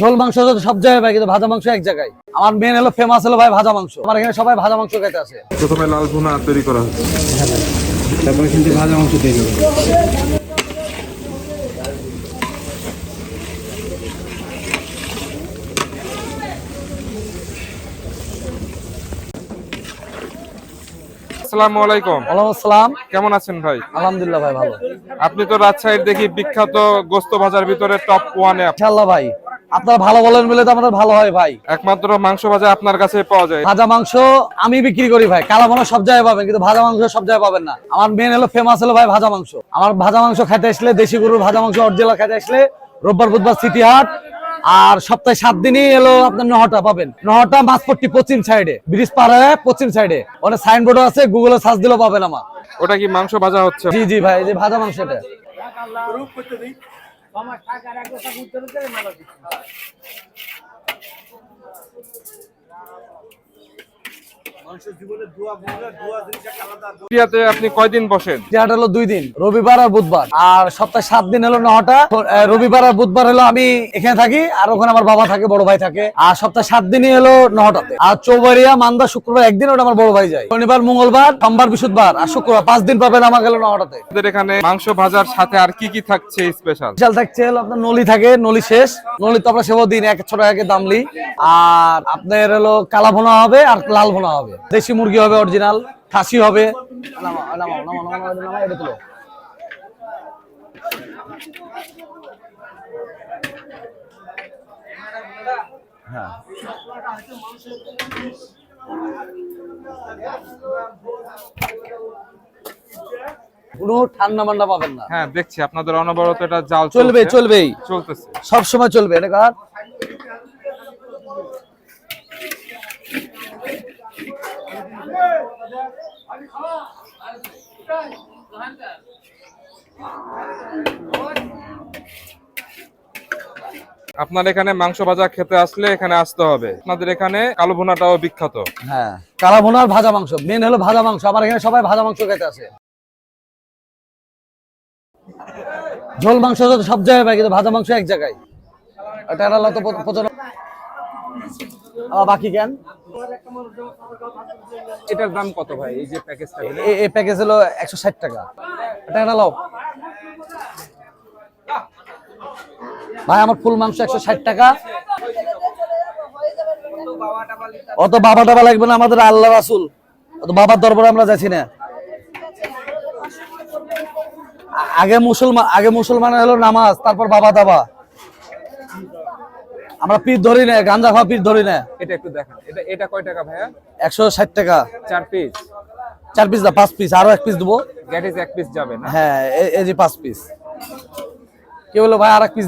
ঝোল মাংস তো সব জায়গায় ভাই কিন্তু ভাজা মাংস এক জায়গায়। আমার মেন হলো ফেমাস হলো ভাই ভাজা মাংস। আমার এখানে সবাই ভাজা মাংস খেতে আসে। প্রথমে লাল ভুনা তৈরি করা হচ্ছে। তারপরে কিন্তু ভাজা মাংস তৈরি আসসালামু আলাইকুম। ওয়ালাইকুম আসসালাম। কেমন আছেন ভাই? আলহামদুলিল্লাহ ভাই ভালো। আপনি তো রাজশাহীর দেখি বিখ্যাত গোস্ত ভাজার ভিতরে টপ ওয়ানে ভাই। আপনারা ভালো বলেন বলে তো আমাদের ভালো হয় ভাই। একমাত্র মাংস ভাজা আপনার কাছে পাওয়া যায়। ভাজা মাংস আমি বিক্রি করি ভাই কালা মাংস সব জায়গায় পাবেন কিন্তু ভাজা মাংস সব জায়গায় পাবেন না। আমার মেন হলো ফেমাস হলো ভাই ভাজা মাংস। আমার ভাজা মাংস খাইতে আসলে দেশি গরুর ভাজা মাংস অরিজিনাল খাইতে আসলে রোববার বুধবার সিটি হাট আর সপ্তাহে সাত দিনই এলো আপনার নহটা পাবেন। নহটা মাঝপট্টি পশ্চিম সাইডে ব্রিজ পার হয়ে পশ্চিম সাইডে অনেক সাইনবোর্ডও আছে গুগলে সার্চ দিলেও পাবেন আমার। ওটা কি মাংস ভাজা হচ্ছে? জি জি ভাই এই যে ভাজা মাংস এটা ইন্ডিয়াতে আপনি কয়দিন বসেন? হাট হলো দুই দিন রবিবার আর বুধবার। আর সপ্তাহে সাত দিন হলো নহটা রবিবার আর বুধবার হলো আমি এখানে থাকি আর ওখানে আমার বাবা থাকে বড় ভাই থাকে। আর সপ্তাহে সাত দিনই হলো নহটাতে আর চৌবাড়িয়া মান্দা শুক্রবার একদিন ওটা আমার বড় ভাই যায়। শনিবার মঙ্গলবার সোমবার বৃহস্পতিবার আর শুক্রবার পাঁচ দিন পাবেন নহটাতে আমাদের এখানে মাংস ভাজার সাথে আর কি কি থাকছে স্পেশাল থাকছে হলো আপনার নলি থাকে নলি শেষ। নলি তো আমরা সেবা দিন এক ছোট টাকা দামলি। আর আপনার হলো কালা ভোনা হবে আর লাল ভোনা হবে। দেশি মুরগি হবে অরিজিনাল খাসি হবে। হ্যাঁ কোনো ঠান্ডা মান্ডা পাবেন না হ্যাঁ দেখছি আপনাদের অনবরত এটা জাল চলবে। চলবেই চলতেছে সব সময় চলবে এটা আপনার এখানে মাংস ভাজা খেতে আসলে এখানে আসতে হবে। আপনাদের এখানে কালো ভুনাটাও বিখ্যাত। হ্যাঁ কালা ভুনার ভাজা মাংস মেন হলো ভাজা মাংস। আমার এখানে সবাই ভাজা মাংস খেতে আসে। ঝোল মাংস তো সব জায়গায় পাই, কিন্তু ভাজা মাংস এক জায়গায়। এটা হলো তো প- আবার বাকি কেন? এটার দাম কত ভাই? এই যে প্যাকেজটা এই প্যাকেজ হলো? একশো ষাট টাকা। এটা লাও ভাই আমার ফুল মাংস একশো ষাট টাকা। অত বাবা টাবা লাগবে না আমাদের আল্লাহ রাসুল। অত বাবার দরবারে আমরা যাচ্ছি না। আগে মুসলমান আগে মুসলমান হলো নামাজ তারপর বাবা দাবা। আমরা পিস ধরি না গাঞ্জা খাওয়া পিস ধরি না। এটা একটু দেখেন। এটা এটা কয় টাকা ভাইয়া? একশো ষাট টাকা। চার পিস? চার পিস না পাঁচ পিস আরও এক পিস দেবো। ইজ এক পিস যাবে না? হ্যাঁ এই যে পাঁচ পিস। কি বলল ভাই আর এক পিস